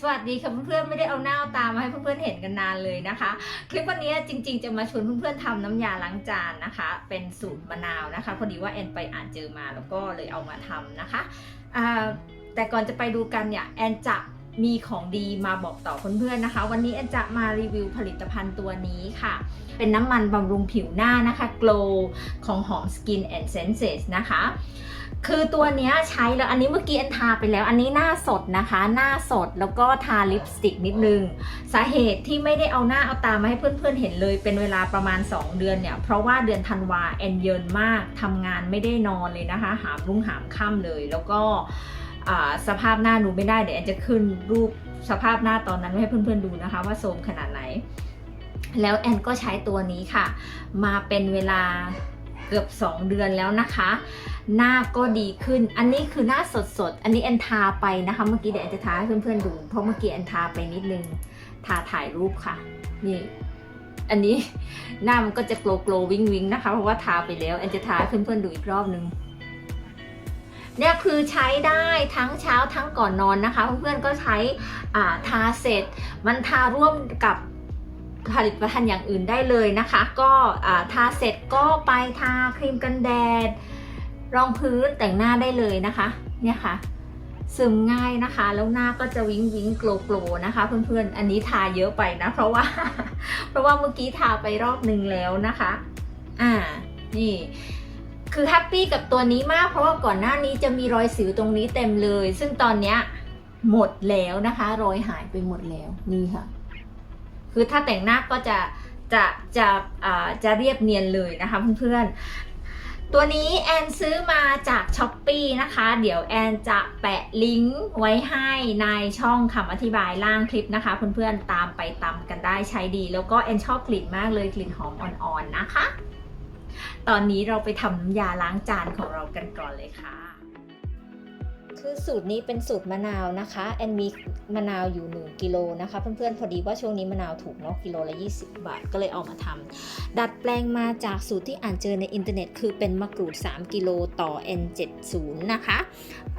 สวัสดีค่ะเพื่อนๆไม่ได้เอาหน้าเอาตามาให้เพื่อนๆเห็นกันนานเลยนะคะ คลิปวันนี้จริง ๆ จะมาชวนเพื่อนๆทำน้ำยาล้างจานนะคะ เป็นสูตรมะนาวนะคะพอดีว่าแอนไปอ่านเจอมาแล้วก็เลยเอามาทำนะคะแต่ก่อนจะไปดูกันเนี่ยแอนจะมีของดีมาบอกต่อเพื่อนๆนะคะ วันนี้แอนจะมารีวิวผลิตภัณฑ์ตัวนี้ค่ะ เป็นน้ำมันบำรุงผิวหน้านะคะ Glow ของหอม Skin and Senses นะคะ คือตัวเนี้ยใช้แล้วอันนี้เมื่อกี้แอนทาไปแล้ว อันนี้หน้าสดนะคะ หน้าสดแล้วก็ทาลิปสติกนิดนึง สาเหตุที่ไม่ได้เอาหน้าเอาตามาให้เพื่อนๆเห็นเลย เป็นเวลาประมาณ 2 เดือนเนี่ย เพราะว่าเดือนธันวาแอนเยินมากทำงานไม่ได้นอนเลยนะคะ หามรุ่งหามค่ำเลย แล้วก็สภาพหน้าหนูไม่ได้เดี๋ยวแอนจะขึ้นรูปสภาพหน้าตอนนั้นไว้ให้เพื่อนๆดูนะคะ ว่าโทรมขนาดไหน แล้วแอนก็ใช้ตัวนี้ค่ะ มาเป็นเวลาเกือบ 2 เดือนแล้วนะคะ หน้าก็ดีขึ้น อันนี้คือหน้าสดๆอันนี้แอนทาไปนะคะ เมื่อกี้เดี๋ยวแอนจะทาให้เพื่อนๆดู เพราะเมื่อกี้แอนทาไปนิดนึง ทาถ่ายรูปค่ะ นี่ อันนี้หน้ามันก็จะโกลโกลวิงวิงนะคะ เพราะว่าทาไปแล้วแอนจะทาให้เพื่อนๆดูอีกรอบนึงเนี่ยคือใช้ได้ทั้งเช้าทั้งก่อนนอนนะคะ เพื่อนๆก็ใช้อาทาเสร็จ มันทาร่วมกับผลิตภัณฑ์อย่างอื่นได้เลยนะคะ ก็อาทาเสร็จก็ไปทาครีมกันแดด รองพื้นแต่งหน้าได้เลยนะคะ เนี่ยค่ะ ซึมง่ายนะคะ แล้วหน้าก็จะวิ้งวิ้งโกลโกลนะคะ เพื่อนๆ อันนี้ทาเยอะไปนะ เพราะว่า เพราะว่าเมื่อกี้ทาไปรอบหนึ่งแล้วนะคะ อ่า นี่คือแฮปปี้กับตัวนี้มากเพราะว่าก่อนหน้านี้จะมีรอยสิวตรงนี้เต็มเลย ซึ่งตอนเนี้ยหมดแล้วนะคะ รอยหายไปหมดแล้วนี่ค่ะ คือถ้าแต่งหน้าก็จะจะจะอ่าจะเรียบเนียนเลยนะคะเพื่อนๆ ตัวนี้แอนซื้อมาจากช้อปปีนะคะ เดี๋ยวแอนจะแปะลิงก์ไว้ให้ในช่องคำอธิบายล่างคลิปนะคะ เพื่อนๆตามไปตามกันได้ใช้ดี แล้วก็แอนชอบกลิ่นมากเลยกลิ่นหอมอ่อนๆนะคะ ตอนนี้เราไปทำน้ำยาล้างจานของเรากันก่อนเลยค่ะ คือสูตรนี้เป็นสูตรมะนาวนะคะแอนมีมะนาวอยู่ 1กิโลนะคะ เพื่อนๆพอดีว่าช่วงนี้มะนาวถูกเนาะกิโลละ 20 บาทก็เลยเอามาทำ ดัดแปลงมาจากสูตรที่อ่านเจอในอินเทอร์เน็ต คือเป็นมะกรูด 3 กิโลต่อ N70 นะคะ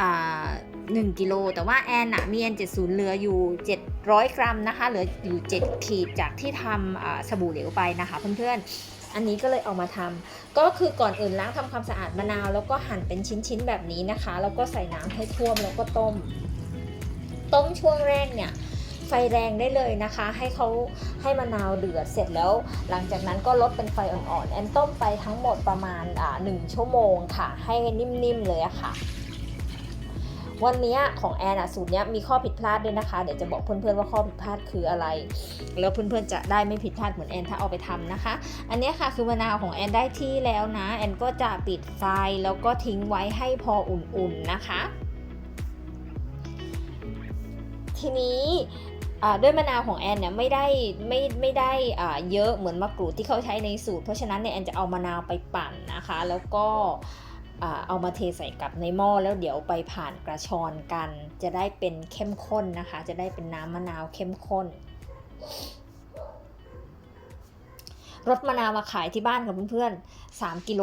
อ่า1กิโล แต่ว่าแอนอะมี N70 เหลืออยู่ 700 กรัมนะคะ เหลืออยู่ 7 ขีดจากที่ทำสบู่เหลวไปนะคะเพื่อนๆ อันนี้ก็เลยเอามาทำก็คือก่อนอื่นล้างทำความสะอาดมะนาว แล้วก็หั่นเป็นชิ้นๆแบบนี้นะคะ แล้วก็ใส่น้ำให้ท่วมแล้วก็ต้ม ต้มช่วงแรกเนี่ย ไฟแรงได้เลยนะคะ ให้เขาให้มะนาวเดือดเสร็จแล้ว หลังจากนั้นก็ลดเป็นไฟอ่อนๆแอนต้มไปทั้งหมดประมาณอ่าหนึ่งชั่วโมงค่ะ ให้นิ่มๆเลยอะค่ะวันนี้ของแอนอะสูตรเนี้ยมีข้อผิดพลาดด้วยนะคะ เดี๋ยวจะบอกเพื่อนๆว่าข้อผิดพลาดคืออะไร แล้วเพื่อนๆจะได้ไม่ผิดพลาดเหมือนแอนถ้าเอาไปทำนะคะ อันนี้ค่ะคือมะนาวของแอนได้ที่แล้วนะแอนก็จะปิดไฟแล้วก็ทิ้งไว้ให้พออุ่นๆนะคะ ทีนี้ ด้วยมะนาวของแอนเนี่ยไม่ได้ไม่ไม่ได้เยอะเหมือนมะกรูดที่เขาใช้ในสูตร เพราะฉะนั้นเนี่ยแอนจะเอามะนาวไปปั่นนะคะ แล้วก็เอามาเทใส่กับในหม้อแล้วเดี๋ยวไปผ่านกระชอนกัน จะได้เป็นเข้มข้นนะคะ จะได้เป็นน้ำมะนาวเข้มข้นรสมะนาวมาขายที่บ้านกับเพื่อนๆ3กิโล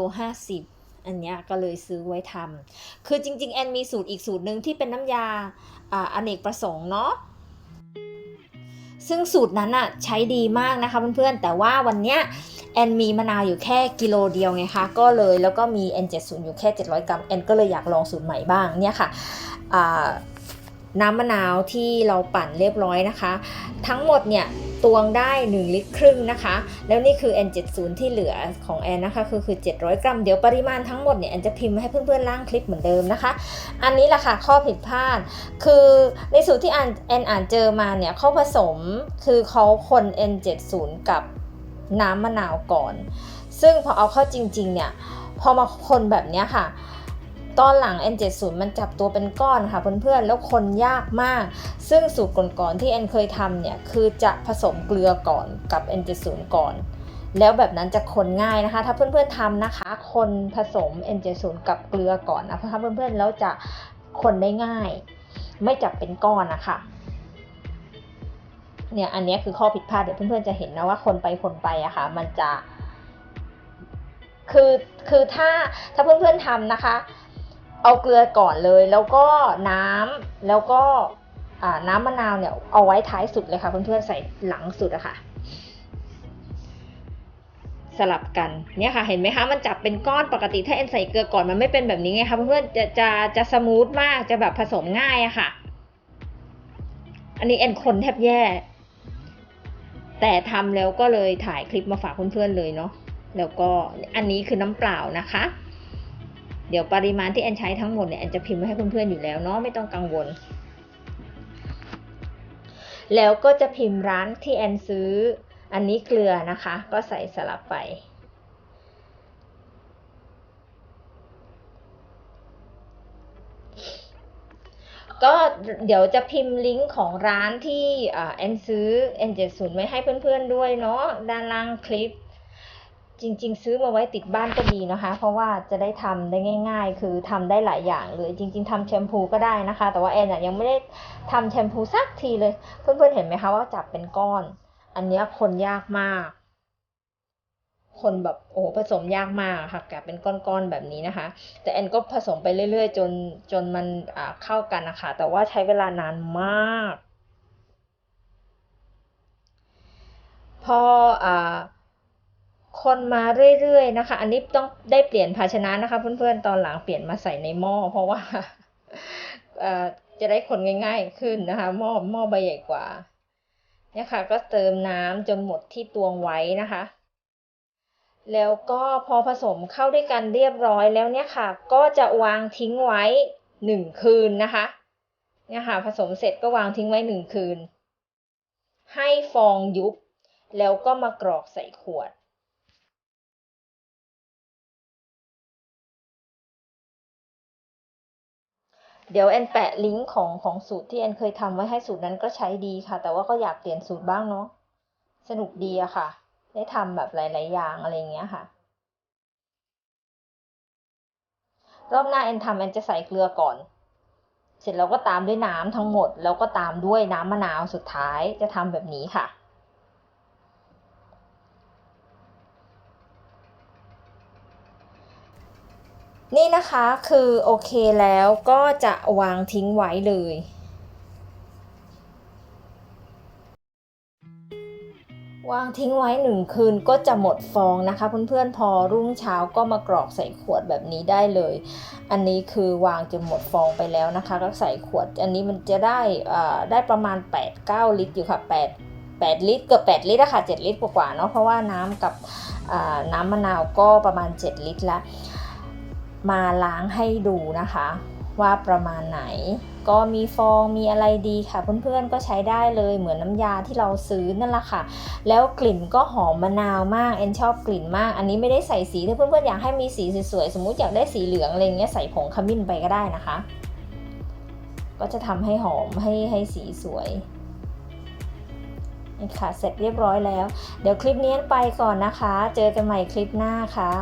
50 อันเนี้ยก็เลยซื้อไว้ทำคือจริงๆ แอนมีสูตรอีกสูตรหนึ่งที่เป็นน้ำยาอาอเนกประสงค์เนาะ ซึ่งสูตรนั้นอะใช้ดีมากนะคะเพื่อนๆ แต่ว่าวันเนี้ยแอนมีมะนาวอยู่แค่กิโลเดียวไงคะ ก็เลยแล้วก็มี N70 อยู่แค่ 700 กรัม แอนก็เลยอยากลองสูตรใหม่บ้างเนี่ยค่ะน้ำมะนาวที่เราปั่นเรียบร้อยนะคะ ทั้งหมดเนี่ย ตวงได้ 1 ลิตรครึ่งนะคะ แล้วนี่คือ N70 ที่เหลือของแอนนะคะคือคือ 700 กรัม เดี๋ยวปริมาณทั้งหมดเนี่ยแอนจะพิมพ์ให้เพื่อนๆล่างคลิปเหมือนเดิมนะคะ อันนี้แหละค่ะข้อผิดพลาด คือในสูตรที่แอนแอนอ่านเจอมาเนี่ยเขาผสมคือเขาคน N70 กับน้ำมะนาวก่อน ซึ่งพอเอาเข้าจริงๆเนี่ยพอมาคนแบบนี้ค่ะ ตอนหลัง N70 มันจับตัวเป็นก้อนค่ะเพื่อนๆ แล้วคนยากมาก ซึ่งสูตรก่อนๆที่แอนเคยทำเนี่ย คือจะผสมเกลือก่อนกับ N70 ก่อน แล้วแบบนั้นจะคนง่ายนะคะ ถ้าเพื่อนๆทำนะคะ คนผสม N70 กับเกลือก่อนนะถ้าเพื่อนๆแล้วจะคนได้ง่าย ไม่จับเป็นก้อนนะคะเนี่ยอันนี้คือข้อผิดพลาดเดี๋ยวเพื่อนๆจะเห็นนะว่าคนไปคนไปอะค่ะ มันจะ คือคือถ้าถ้าเพื่อนๆทำนะคะ เอาเกลือก่อนเลย แล้วก็น้ำแล้วก็น้ำมะนาวเนี่ยเอาไว้ท้ายสุดเลยค่ะเพื่อนๆใส่หลังสุดอะค่ะสลับกันเนี่ยค่ะเห็นไหมคะมันจับเป็นก้อนปกติถ้าเอ็นใส่เกลือก่อนมันไม่เป็นแบบนี้ไงคะเพื่อนๆจะจะจะสมูทมากจะแบบผสมง่ายอะค่ะ อันนี้เอ็นคนแทบแย่ แต่ทำแล้วก็เลยถ่ายคลิปมาฝากเพื่อนๆเลยเนาะแล้วก็อันนี้คือน้ำเปล่านะคะ ดี๋ยวปริมาณที่แอนใช้ทั้งหมดเนี่ยแอนจะพิมพ์ไว้ให้เพื่อนๆอยู่แล้วเนาะไม่ต้องกังวล แล้วก็จะพิมพ์ร้านที่แอนซื้ออันนี้เกลือนะคะ ก็ใส่สลับไปก็เดี๋ยวจะพิมพ์ลิงก์ของร้านที่อ่าแอนซื้อ N70 ไว้ให้เพื่อนๆด้วยเนาะด้านล่างคลิป จริง ๆ ซื้อมาไว้ติดบ้านก็ดีนะคะ เพราะว่าจะได้ทำได้ง่าย ๆ คือทำได้หลายอย่างเลยจริง ๆทำแชมพูก็ได้นะคะ แต่ว่าแอนยังไม่ได้ทำแชมพูสักทีเลย เพื่อนๆเห็นไหมคะว่าจับเป็นก้อน อันนี้คนยากมาก คนแบบโอ้ผสมยากมากค่ะแกะเป็นก้อนๆแบบนี้นะคะ แต่แอนก็ผสมไปเรื่อย ๆ จนจนมันเข้ากันนะคะแต่ว่าใช้เวลานานมาก พออ่า คนมาเรื่อยๆนะคะ อันนี้ต้องได้เปลี่ยนภาชนะนะคะ เพื่อนๆตอนหลังเปลี่ยนมาใส่ในหม้อเพราะว่าจะได้คนง่าย ๆ ขึ้นนะคะหม้อหม้อใบใหญ่กว่าเนี่ยค่ะก็เติมน้ำจนหมดที่ตวงไว้นะคะ แล้วก็พอผสมเข้าด้วยกันเรียบร้อยแล้วเนี่ยค่ะ ก็จะวางทิ้งไว้หนึ่งคืนนะคะเนี่ยค่ะผสมเสร็จก็วางทิ้งไว้หนึ่งคืน ให้ฟองยุบ แล้วก็มากรอกใส่ขวด เดี๋ยวแอนแปะลิงก์ของของสูตรที่แอนเคยทำไว้ให้สูตรนั้นก็ใช้ดีค่ะ แต่ว่าก็อยากเปลี่ยนสูตรบ้างเนาะสนุกดีอะค่ะ ได้ทำแบบหลาย ๆ อย่างอะไรเงี้ยค่ะ รอบหน้าแอนทำแอนจะใส่เกลือก่อน เสร็จแล้วก็ตามด้วยน้ำทั้งหมด แล้วก็ตามด้วยน้ำมะนาวสุดท้ายจะทำแบบนี้ค่ะ นี่นะคะคือโอเคแล้วก็จะวางทิ้งไว้เลย วางทิ้งไว้หนึ่งคืนก็จะหมดฟองนะคะ เพื่อนๆพอรุ่งเช้าก็มากรอกใส่ขวดแบบนี้ได้เลย อันนี้คือวางจนหมดฟองไปแล้วนะคะ ก็ใส่ขวดอันนี้มันจะได้ได้ประมาณ 8-9 ลิตรอยู่ค่ะ 8 8 ลิตรเกือบ8ลิตรอะค่ะ7ลิตรกว่าๆเนาะเพราะว่าน้ำกับน้ำมะนาวก็ประมาณ 7 ลิตรแล้ว มาล้างให้ดูนะคะ ว่าประมาณไหน ก็มีฟองมีอะไรดีค่ะ เพื่อนๆก็ใช้ได้เลยเหมือนน้ำยาที่เราซื้อนั่นแหละค่ะ แล้วกลิ่นก็หอมมะนาวมากเอ็นชอบกลิ่นมาก อันนี้ไม่ได้ใส่สีถ้าเพื่อนๆอยากให้มีสีสวยๆสมมุติอยากได้สีเหลืองอะไรเงี้ยใส่ผงขมิ้นไปก็ได้นะคะ ก็จะทำให้หอมให้ให้สีสวยนี่ค่ะ เสร็จเรียบร้อยแล้ว เดี๋ยวคลิปนี้ไปก่อนนะคะ เจอกันใหม่คลิปหน้าค่ะ